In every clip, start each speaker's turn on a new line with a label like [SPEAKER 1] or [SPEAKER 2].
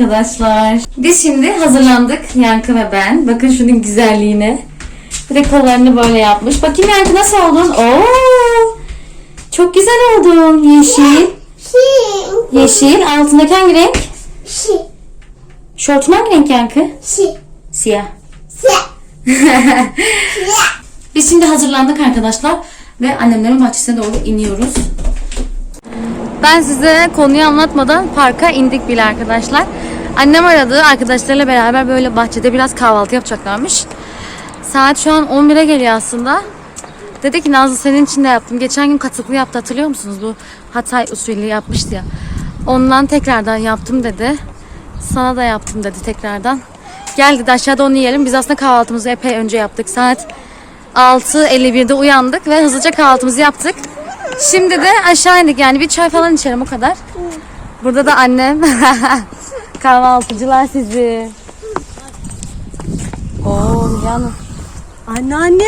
[SPEAKER 1] arkadaşlar. Biz şimdi hazırlandık Yankı ve ben. Bakın şunun güzelliğine. Bir de kollarını böyle yapmış. Bakayım Yankı nasıl oldun? Oo! Çok güzel oldun. Yeşil. Yeşil. Altındaki hangi renk? Şortun hangi renk Yankı? Siyah.
[SPEAKER 2] siyah.
[SPEAKER 1] Biz şimdi hazırlandık arkadaşlar. Ve annemlerin bahçesine doğru iniyoruz. Ben size konuyu anlatmadan parka indik bile arkadaşlar. Annem aradı. Arkadaşlarıyla beraber böyle bahçede biraz kahvaltı yapacaklarmış. Saat şu an 11'e geliyor aslında. Dedi ki Nazlı senin için de yaptım. Geçen gün katıklı yaptı hatırlıyor musunuz? Bu Hatay usulü yapmıştı ya. Ondan tekrardan yaptım dedi. Sana da yaptım dedi tekrardan. Gel dedi aşağıda onu yiyelim. Biz aslında kahvaltımızı epey önce yaptık. Saat 6.51'de uyandık ve hızlıca kahvaltımızı yaptık. Şimdi de aşağı indik yani bir çay falan içelim o kadar. Burada da annem. Kahvaltıcılar sizi. Oo Hanım.
[SPEAKER 3] Anneanne.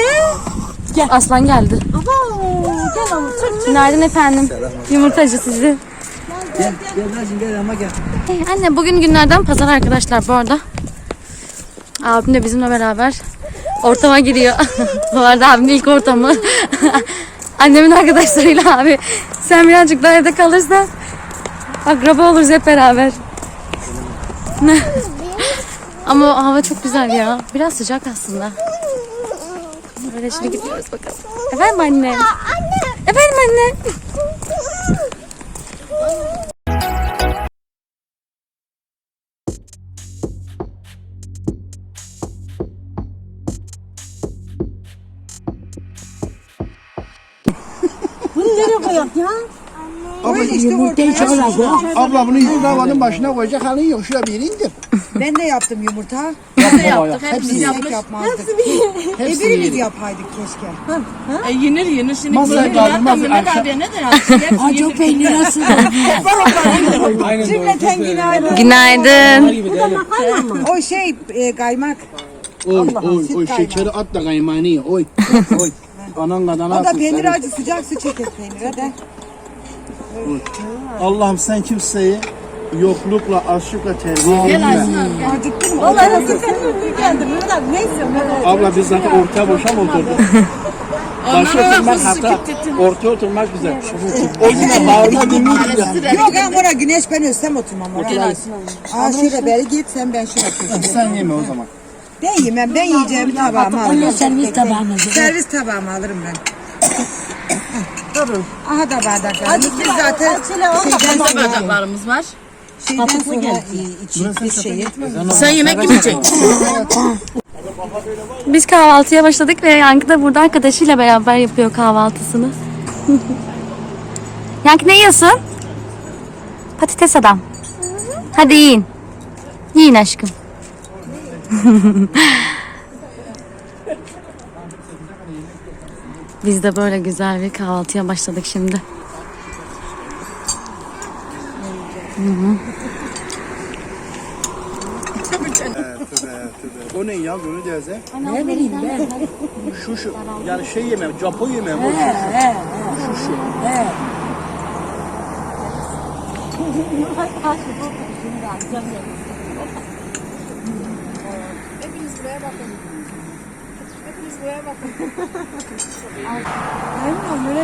[SPEAKER 1] Aslan geldi.
[SPEAKER 3] Abo, gel ama.
[SPEAKER 1] Günaydın efendim. Yumurtacı sizi.
[SPEAKER 4] Gel, gel Nazım gel ama gel.
[SPEAKER 1] Hey, anne bugün günlerden pazar arkadaşlar bu arada. Abim de bizimle beraber ortama giriyor. bu arada abimin ilk ortamı. Annemin arkadaşlarıyla abi. Sen birazcık daha evde kalırsan akraba oluruz hep beraber. Ama hava çok güzel ya. Biraz sıcak aslında. Böyle şimdi gidiyoruz bakalım. Efendim anne. Efendim anne.
[SPEAKER 4] Abla işte Abla bunu davanın başına koyacak halin yok. Şuraya bir indir.
[SPEAKER 5] Ben de yaptım yumurta.
[SPEAKER 4] Yaptık. Hepsini yap.
[SPEAKER 5] Tek yapmazdık. E
[SPEAKER 4] Hepsini
[SPEAKER 5] birimiz
[SPEAKER 4] yedik.
[SPEAKER 5] yapaydık keşke.
[SPEAKER 3] E, yenir yenir şimdi.
[SPEAKER 4] Masaya
[SPEAKER 3] böyle
[SPEAKER 4] kaldırmaz
[SPEAKER 3] zaten Mehmet
[SPEAKER 4] akşam.
[SPEAKER 3] abiye ne der? Hepsi
[SPEAKER 4] Acı
[SPEAKER 3] yenir.
[SPEAKER 4] peynir nasıl?
[SPEAKER 5] Var onlar Cümleten günaydın.
[SPEAKER 1] Günaydın.
[SPEAKER 5] O şey e, kaymak.
[SPEAKER 4] Oy oy oy şekeri at da kaymağını ye. Oy oy. Anan kadar
[SPEAKER 5] O da peynir acı sıcak su çeker peynir
[SPEAKER 4] Allah'ım sen kimseyi yoklukla, açlıkla terbiye etme.
[SPEAKER 5] Acıktın mı?
[SPEAKER 3] Vallahi nasıl sen geldim. Mehmet abi neyse Mehmet abi.
[SPEAKER 4] Abla biz zaten ortaya boşa mı oturduk? Başa oturmak hata. Ortaya oturmak güzel. O yine bağırma dinliyor.
[SPEAKER 5] Yok ha mora güneş ben ölsem oturmam oraya. Aa şöyle beri git sen ben şuna oturayım.
[SPEAKER 4] Sen yeme o zaman.
[SPEAKER 5] Ben yemem ben yiyeceğim tabağımı alırım. servis tabağımı. Servis tabağımı alırım ben. Durun. Aha da bardaklarımız. Biz zaten şeyden sonra,
[SPEAKER 1] Bardaklarımız var.
[SPEAKER 5] şeyden sonra i- içtik bir şeyi.
[SPEAKER 1] Sen yemek yemeyecek. Biz kahvaltıya başladık ve Yankı da burada arkadaşıyla beraber yapıyor kahvaltısını. Yankı ne yiyorsun? Patates adam. Hadi yiyin. Yiyin aşkım. Biz de böyle güzel bir kahvaltıya başladık şimdi.
[SPEAKER 4] O ne ya bunu derse? Ne bileyim ben. Şu şu. Yani şey yemem, Japon yemem. o şu. Şu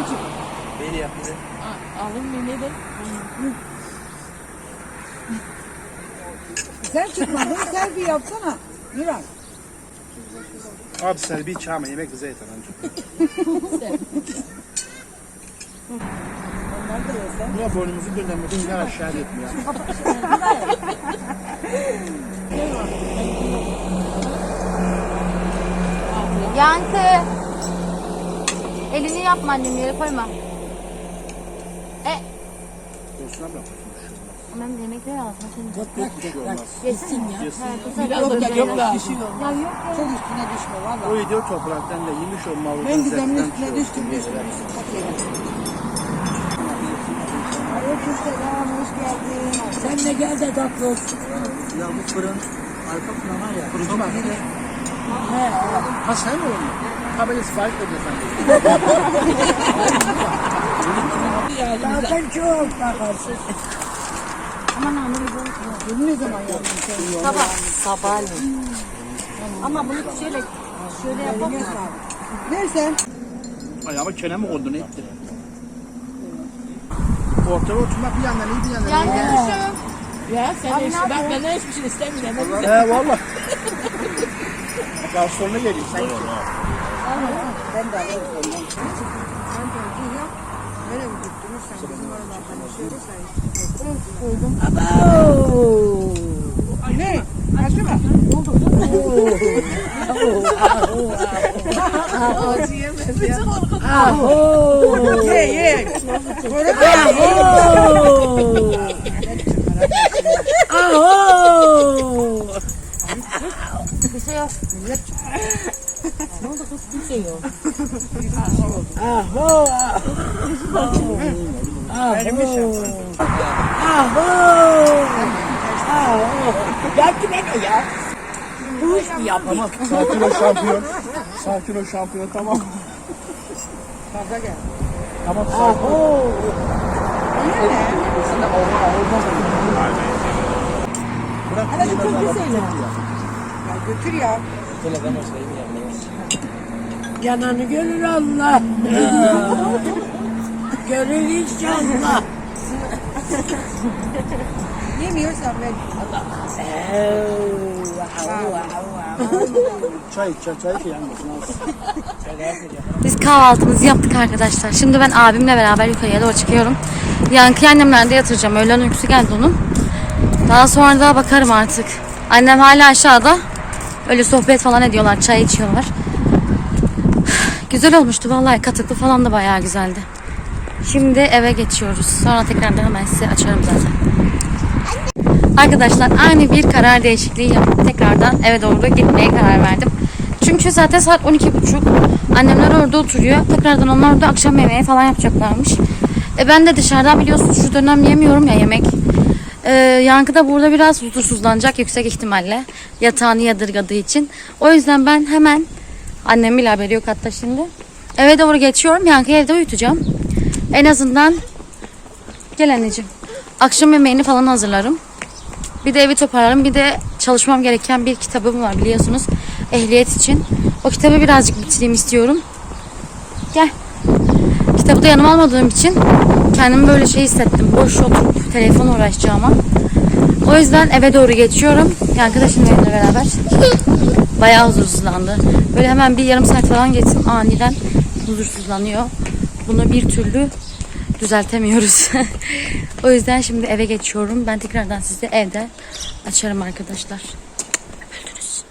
[SPEAKER 4] şu.
[SPEAKER 5] Sen çıkmadın selfie yapsana. Miray.
[SPEAKER 4] Abi sen bir çağırma yemek bize yeter amca. Niye boynumuzu göndermedin? Gel aşağı etme ya.
[SPEAKER 1] Yankı. Elini yapma annem yere koyma. E.
[SPEAKER 4] Dostuna bırak.
[SPEAKER 1] Aman yemekleri alsın şimdi.
[SPEAKER 4] Bir şey olmaz.
[SPEAKER 1] Yesin ya.
[SPEAKER 5] Çok üstüne düşme valla.
[SPEAKER 4] O video topraktan da yemiş olmalı.
[SPEAKER 5] Ben gidemin üstüne düştüm düştüm düştüm. Bak yere. Aleykümselam hoş geldin.
[SPEAKER 3] Sen de gel de tatlı olsun.
[SPEAKER 4] Ya bu fırın arka var ya. Fırıncı var. He. Ha sen mi onu? Ha ben sipariş edeceğim.
[SPEAKER 3] Zaten çok bakarsın.
[SPEAKER 1] Sabah. Sabahleyin. Ama bunu şöyle şöyle yapalım.
[SPEAKER 5] Nersen?
[SPEAKER 4] Ayağıma çene mi kondu ne etti? Ortada oturmak bir yandan iyi bir yandan iyi.
[SPEAKER 1] Yankı
[SPEAKER 3] Ya sen de bak benden hiçbir şey istemiyorum.
[SPEAKER 4] He valla. Garsonuna geliyor sen.
[SPEAKER 5] Böyle mi tutturursan bizim oradan hani şöyle. Say. Ne? Acı mı? Ye ye.
[SPEAKER 1] Bir şey yok.
[SPEAKER 3] Belki beni ya. Bu iş mi yapayım?
[SPEAKER 4] Sakin ol şampiyon. Sakin ol şampiyon tamam.
[SPEAKER 5] Fazla gel.
[SPEAKER 4] Tamam sakin ol. Bırak
[SPEAKER 5] Hadi güzel
[SPEAKER 4] bak.
[SPEAKER 5] Ya götür ya.
[SPEAKER 3] Yananı görür Allah. görür inşallah.
[SPEAKER 5] Yemiyorsan ben.
[SPEAKER 4] Çay iç çay çay iç yanmasın.
[SPEAKER 1] Biz kahvaltımızı yaptık arkadaşlar. Şimdi ben abimle beraber yukarıya doğru çıkıyorum. Yankı annemlerde yatıracağım. Öğlen uykusu geldi onun. Daha sonra da bakarım artık. Annem hala aşağıda. Öyle sohbet falan ediyorlar. Çay içiyorlar. Güzel olmuştu vallahi. Katıklı falan da bayağı güzeldi. Şimdi eve geçiyoruz. Sonra tekrardan hemen size açarım zaten. Arkadaşlar aynı bir karar değişikliği yapıp tekrardan eve doğru gitmeye karar verdim. Çünkü zaten saat 12.30. Annemler orada oturuyor. Tekrardan onlar orada akşam yemeği falan yapacaklarmış. E ben de dışarıdan biliyorsunuz şu dönem yemiyorum ya yemek. Ee, Yankı da burada biraz huzursuzlanacak yüksek ihtimalle. Yatağını yadırgadığı için. O yüzden ben hemen annem bile haberi yok hatta şimdi. Eve doğru geçiyorum. Yankı'yı evde uyutacağım. En azından gel anneciğim. Akşam yemeğini falan hazırlarım. Bir de evi toparlarım. Bir de çalışmam gereken bir kitabım var biliyorsunuz. Ehliyet için. O kitabı birazcık bitireyim istiyorum. Gel. Kitabı da yanıma almadığım için kendimi böyle şey hissettim. Boş oturup telefon uğraşacağıma. O yüzden eve doğru geçiyorum. Yankı da şimdi benimle beraber. Bayağı huzursuzlandı. Böyle hemen bir yarım saat falan geçsin aniden huzursuzlanıyor. Bunu bir türlü düzeltemiyoruz. o yüzden şimdi eve geçiyorum. Ben tekrardan sizi evde açarım arkadaşlar. Öldünüz.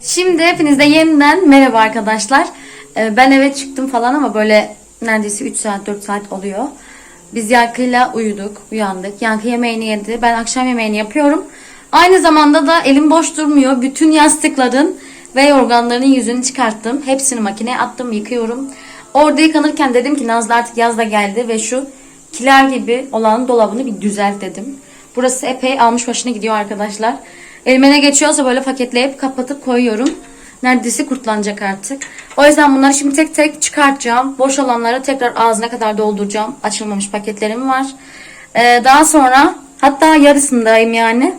[SPEAKER 1] Şimdi hepinize yeniden merhaba arkadaşlar. Ee, Ben eve çıktım falan ama böyle neredeyse 3 saat 4 saat oluyor. Biz Yankı'yla uyuduk, uyandık. Yankı yemeğini yedi. Ben akşam yemeğini yapıyorum. Aynı zamanda da elim boş durmuyor. Bütün yastıkların ve yorganların yüzünü çıkarttım. Hepsini makineye attım, yıkıyorum. Orada yıkanırken dedim ki Nazlı artık yaz da geldi ve şu kiler gibi olan dolabını bir düzelt dedim. Burası epey almış başına gidiyor arkadaşlar. Elime ne geçiyorsa böyle paketleyip kapatıp koyuyorum. Neredeyse kurtlanacak artık. O yüzden bunları şimdi tek tek çıkartacağım. Boş olanları tekrar ağzına kadar dolduracağım. Açılmamış paketlerim var. Ee, daha sonra hatta yarısındayım yani.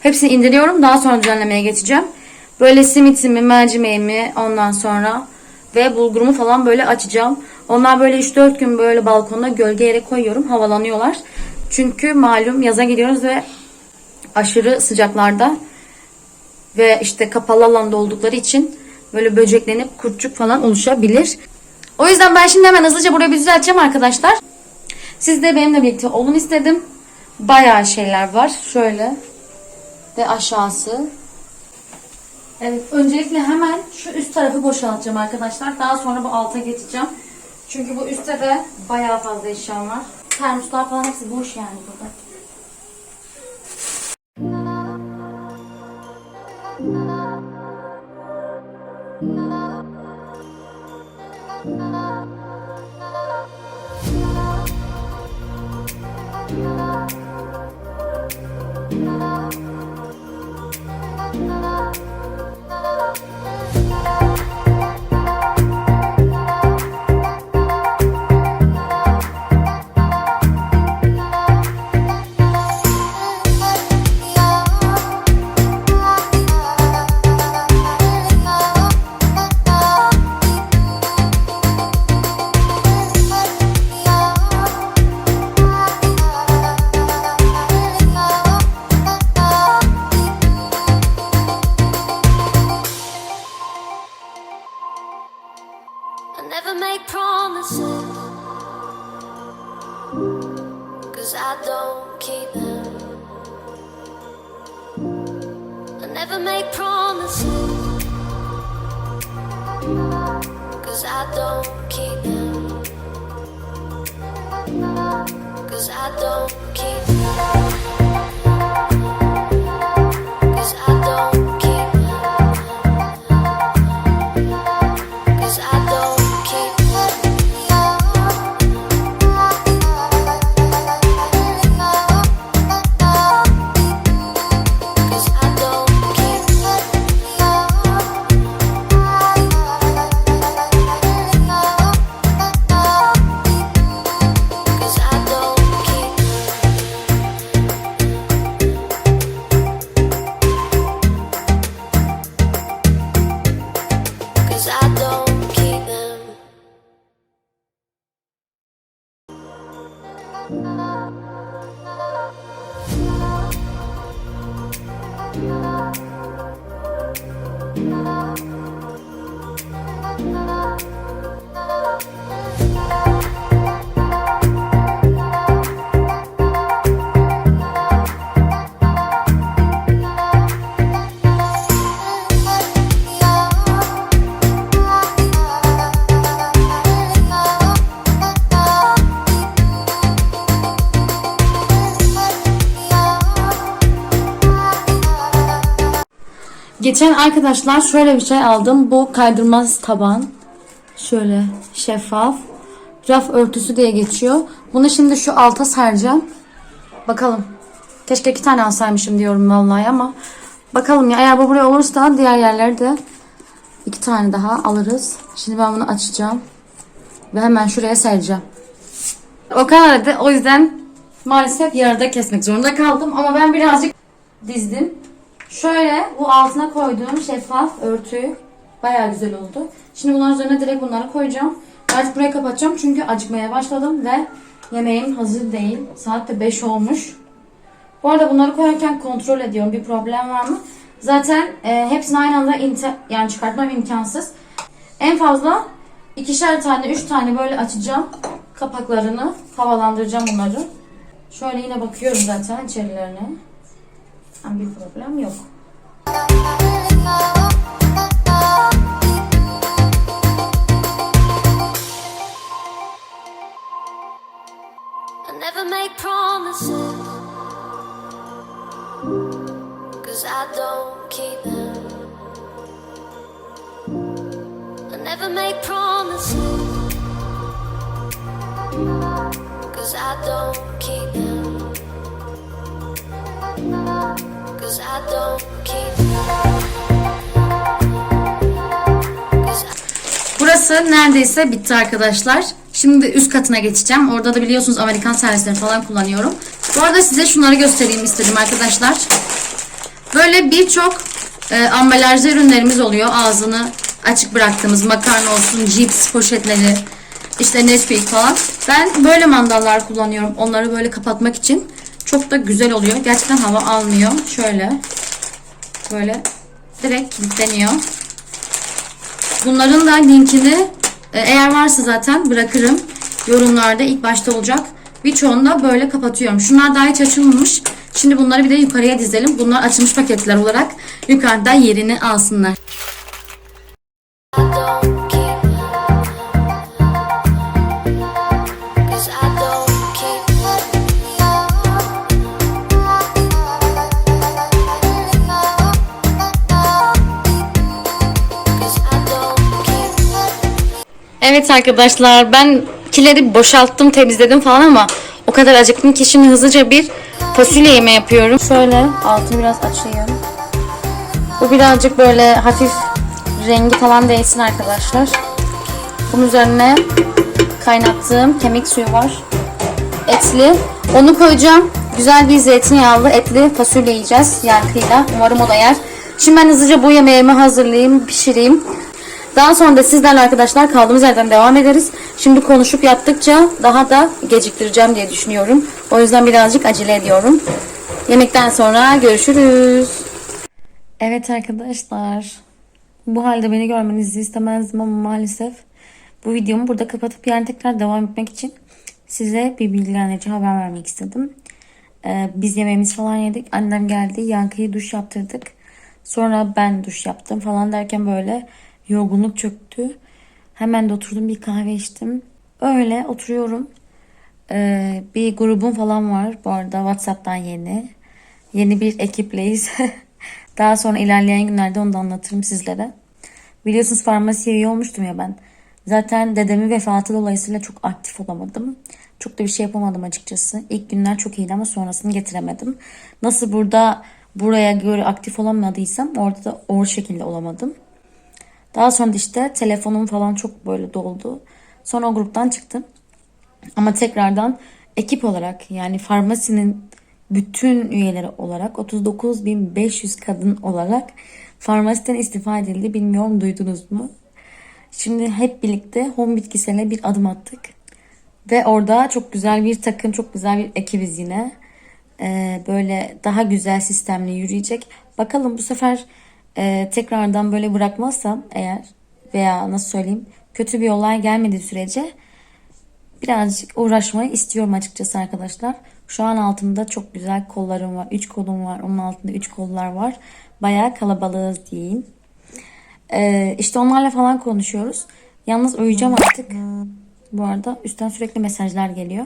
[SPEAKER 1] Hepsini indiriyorum. Daha sonra düzenlemeye geçeceğim. Böyle simitimi, mercimeğimi ondan sonra ve bulgurumu falan böyle açacağım. Onlar böyle 3-4 gün böyle balkonda gölge yere koyuyorum. Havalanıyorlar. Çünkü malum yaza gidiyoruz ve aşırı sıcaklarda ve işte kapalı alanda oldukları için böyle böceklenip kurtçuk falan oluşabilir. O yüzden ben şimdi hemen hızlıca burayı bir düzelteceğim arkadaşlar. Siz de benimle birlikte olun istedim. Bayağı şeyler var. Şöyle ve aşağısı. Evet öncelikle hemen şu üst tarafı boşaltacağım arkadaşlar. Daha sonra bu alta geçeceğim. Çünkü bu üstte de bayağı fazla eşyam var. Termoslar falan hepsi boş yani burada. Geçen arkadaşlar şöyle bir şey aldım. Bu kaydırmaz taban. Şöyle şeffaf. Raf örtüsü diye geçiyor. Bunu şimdi şu alta sereceğim. Bakalım. Keşke iki tane alsaymışım diyorum vallahi ama bakalım ya eğer bu buraya olursa diğer yerlerde de iki tane daha alırız. Şimdi ben bunu açacağım ve hemen şuraya sereceğim. O kadar da o yüzden maalesef yarıda kesmek zorunda kaldım ama ben birazcık dizdim. Şöyle bu altına koyduğum şeffaf örtü bayağı güzel oldu. Şimdi bunların üzerine direkt bunları koyacağım. Artık burayı kapatacağım çünkü acıkmaya başladım ve yemeğim hazır değil. Saat de 5 olmuş. Bu arada bunları koyarken kontrol ediyorum bir problem var mı? Zaten e, hepsini aynı anda yani çıkartmam imkansız. En fazla ikişer tane, üç tane böyle açacağım kapaklarını, havalandıracağım bunları. Şöyle yine bakıyorum zaten içerilerine. Problem yok.
[SPEAKER 6] I never make promises. Cause I don't keep them. I never make promises. Cause I don't keep them.
[SPEAKER 1] Burası neredeyse bitti arkadaşlar. Şimdi üst katına geçeceğim. Orada da biliyorsunuz Amerikan servisleri falan kullanıyorum. Bu arada size şunları göstereyim istedim arkadaşlar. Böyle birçok e, ambalajlı ürünlerimiz oluyor. Ağzını açık bıraktığımız makarna olsun, cips poşetleri, işte Nesquik falan. Ben böyle mandallar kullanıyorum. Onları böyle kapatmak için. Çok da güzel oluyor. Gerçekten hava almıyor. Şöyle. Böyle direkt kilitleniyor. Bunların da linkini e, eğer varsa zaten bırakırım. Yorumlarda ilk başta olacak. Birçoğunu da böyle kapatıyorum. Şunlar daha hiç açılmamış. Şimdi bunları bir de yukarıya dizelim. Bunlar açılmış paketler olarak yukarıda yerini alsınlar. Arkadaşlar ben kileri boşalttım temizledim falan ama o kadar acıktım ki şimdi hızlıca bir fasulye yemeği yapıyorum. Şöyle altını biraz açayım. Bu birazcık böyle hafif rengi falan değilsin arkadaşlar. Bunun üzerine kaynattığım kemik suyu var. Etli. Onu koyacağım. Güzel bir zeytinyağlı etli fasulye yiyeceğiz yankıyla. Umarım o da yer. Şimdi ben hızlıca bu yemeğimi hazırlayayım, pişireyim. Daha sonra da sizlerle arkadaşlar kaldığımız yerden devam ederiz. Şimdi konuşup yaptıkça daha da geciktireceğim diye düşünüyorum. O yüzden birazcık acele ediyorum. Yemekten sonra görüşürüz. Evet arkadaşlar. Bu halde beni görmenizi istemezdim ama maalesef bu videomu burada kapatıp yarın tekrar devam etmek için size bir bilgilendirici haber vermek istedim. Ee, biz yemeğimiz falan yedik. Annem geldi. Yankı'yı duş yaptırdık. Sonra ben duş yaptım falan derken böyle yorgunluk çöktü. Hemen de oturdum bir kahve içtim. Öyle oturuyorum. Ee, bir grubum falan var bu arada WhatsApp'tan yeni. Yeni bir ekipleyiz. Daha sonra ilerleyen günlerde onu da anlatırım sizlere. Biliyorsunuz farmasiye üye olmuştum ya ben. Zaten dedemin vefatı dolayısıyla çok aktif olamadım. Çok da bir şey yapamadım açıkçası. İlk günler çok iyiydi ama sonrasını getiremedim. Nasıl burada buraya göre aktif olamadıysam orada da o şekilde olamadım. Daha sonra işte telefonum falan çok böyle doldu. Sonra o gruptan çıktım. Ama tekrardan ekip olarak yani farmasinin bütün üyeleri olarak 39.500 kadın olarak farmasiden istifa edildi. Bilmiyorum duydunuz mu? Şimdi hep birlikte home bitkisele bir adım attık. Ve orada çok güzel bir takım, çok güzel bir ekibiz yine. Ee, böyle daha güzel sistemli yürüyecek. Bakalım bu sefer e, tekrardan böyle bırakmazsam eğer veya nasıl söyleyeyim kötü bir olay gelmediği sürece birazcık uğraşmayı istiyorum açıkçası arkadaşlar. Şu an altımda çok güzel kollarım var. 3 kolum var. Onun altında 3 kollar var. Bayağı kalabalığız diyeyim. Ee, işte onlarla falan konuşuyoruz. Yalnız uyuyacağım artık. Bu arada üstten sürekli mesajlar geliyor.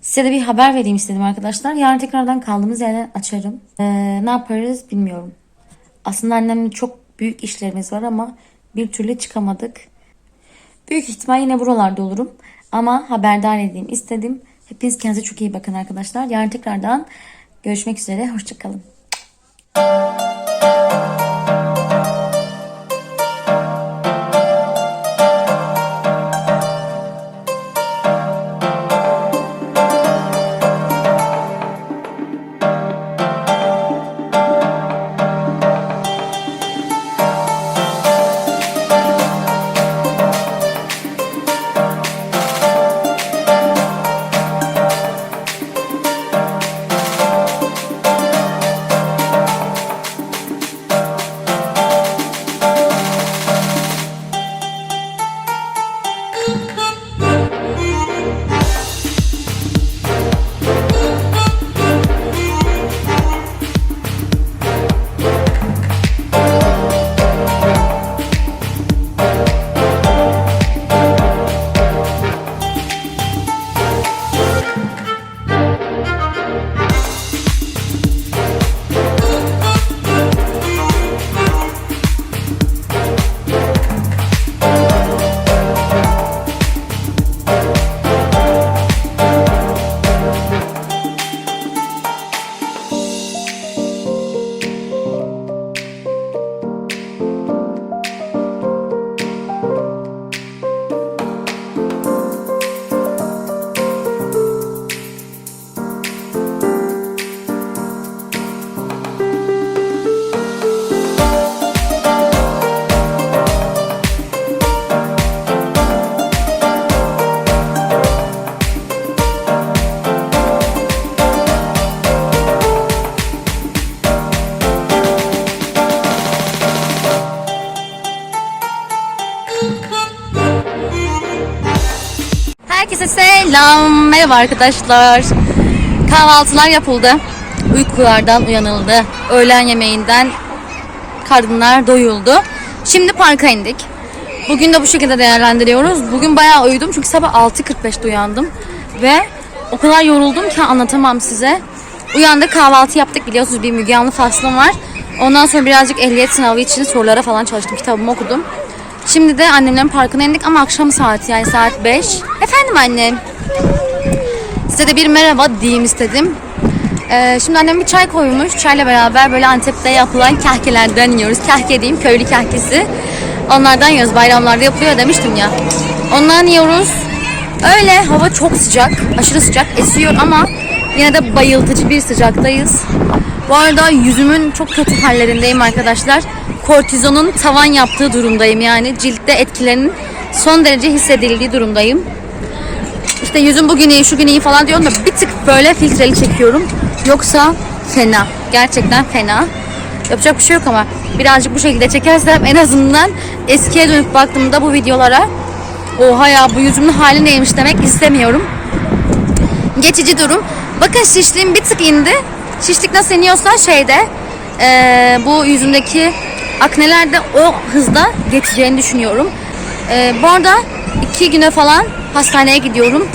[SPEAKER 1] Size de bir haber vereyim istedim arkadaşlar. Yarın tekrardan kaldığımız yerden açarım. Ee, ne yaparız bilmiyorum. Aslında annemle çok büyük işlerimiz var ama bir türlü çıkamadık. Büyük ihtimal yine buralarda olurum. Ama haberdar edeyim istedim. Hepiniz kendinize çok iyi bakın arkadaşlar. Yarın tekrardan Görüşmek üzere. Hoşçakalın. Merhaba arkadaşlar. Kahvaltılar yapıldı. Uykulardan uyanıldı. Öğlen yemeğinden karnlar doyuldu. Şimdi parka indik. Bugün de bu şekilde değerlendiriyoruz. Bugün bayağı uyudum çünkü sabah 6.45'te uyandım. Ve o kadar yoruldum ki anlatamam size. Uyandık kahvaltı yaptık biliyorsunuz bir Müge Anlı faslım var. Ondan sonra birazcık ehliyet sınavı için sorulara falan çalıştım. Kitabımı okudum. Şimdi de annemlerin parkına indik ama akşam saati yani saat 5. Efendim annem. Size de bir merhaba diyeyim istedim. Ee, şimdi annem bir çay koymuş. Çayla beraber böyle Antep'te yapılan kahkelerden yiyoruz. Kahke diyeyim köylü kahkesi. Onlardan yiyoruz. Bayramlarda yapılıyor demiştim ya. Ondan yiyoruz. Öyle hava çok sıcak. Aşırı sıcak esiyor ama yine de bayıltıcı bir sıcaktayız. Bu arada yüzümün çok kötü hallerindeyim arkadaşlar. Kortizonun tavan yaptığı durumdayım yani. Ciltte etkilerinin son derece hissedildiği durumdayım. İşte yüzüm bugün iyi, şu gün iyi falan diyorum da bir tık böyle filtreli çekiyorum. Yoksa fena. Gerçekten fena. Yapacak bir şey yok ama birazcık bu şekilde çekersem en azından eskiye dönüp baktığımda bu videolara oha ya bu yüzümün hali neymiş demek istemiyorum. Geçici durum. Bakın şişliğim bir tık indi. Şişlik nasıl iniyorsa şeyde eee, bu yüzümdeki akneler de o hızda geçeceğini düşünüyorum. Eee bu arada iki güne falan hastaneye gidiyorum.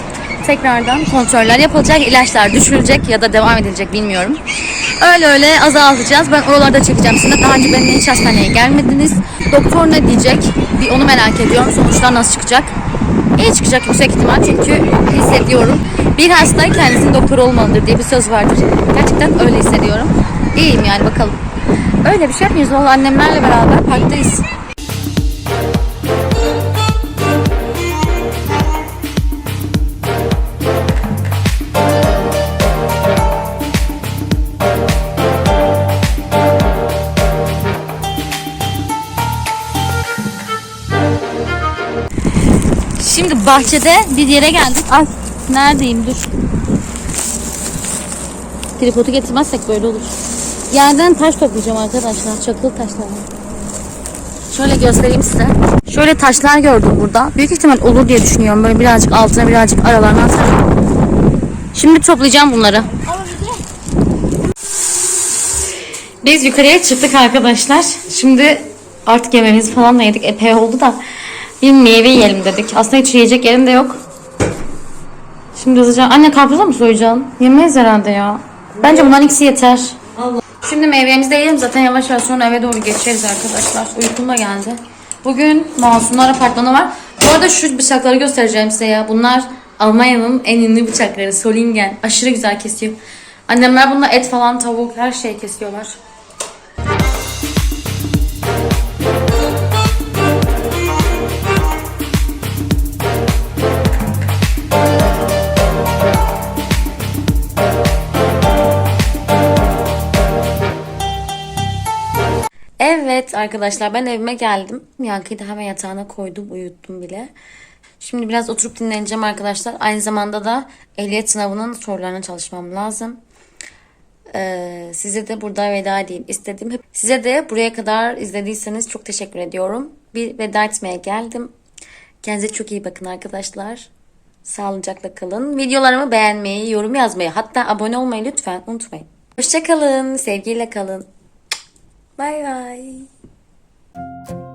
[SPEAKER 1] Tekrardan kontroller yapılacak, ilaçlar düşürülecek ya da devam edilecek bilmiyorum. Öyle öyle azaltacağız. Ben oralarda çekeceğim sizinle. Daha önce benimle hiç hastaneye gelmediniz. Doktor ne diyecek? Bir onu merak ediyorum. Sonuçlar nasıl çıkacak? İyi çıkacak yüksek ihtimal çünkü hissediyorum. Bir hasta kendisinin doktor olmalıdır diye bir söz vardır. Gerçekten öyle hissediyorum. İyiyim yani bakalım. Öyle bir şey yapmıyoruz. Valla annemlerle beraber parktayız. Bahçede bir yere geldik. Ay neredeyim dur. Tripodu getirmezsek böyle olur. Yerden taş toplayacağım arkadaşlar. Çakıl taşlar. Şöyle göstereyim size. Şöyle taşlar gördüm burada. Büyük ihtimal olur diye düşünüyorum. Böyle birazcık altına birazcık aralarına atarım. Şimdi toplayacağım bunları. Biz yukarıya çıktık arkadaşlar. Şimdi artık yemeğimizi falan da yedik. Epey oldu da bir meyve yiyelim dedik. Aslında hiç yiyecek yerim de yok. Şimdi hızlıca... Anne karpuza mı soyacaksın? Yemeyiz herhalde ya. Bence bundan ikisi yeter. Şimdi meyvemizi de yiyelim. Zaten yavaş yavaş sonra eve doğru geçeriz arkadaşlar. Uykum da geldi. Bugün Masumlar Apartmanı var. Bu arada şu bıçakları göstereceğim size ya. Bunlar Almanya'nın en ünlü bıçakları. Solingen. Aşırı güzel kesiyor. Annemler bununla et falan, tavuk, her şey kesiyorlar. Evet arkadaşlar ben evime geldim. Yankı'yı da hemen yatağına koydum, uyuttum bile. Şimdi biraz oturup dinleneceğim arkadaşlar. Aynı zamanda da ehliyet sınavının sorularına çalışmam lazım. Ee, size de burada veda edeyim istedim. Size de buraya kadar izlediyseniz çok teşekkür ediyorum. Bir veda etmeye geldim. Kendinize çok iyi bakın arkadaşlar. Sağlıcakla kalın. Videolarımı beğenmeyi, yorum yazmayı, hatta abone olmayı lütfen unutmayın. Hoşçakalın, sevgiyle kalın. Bye bye.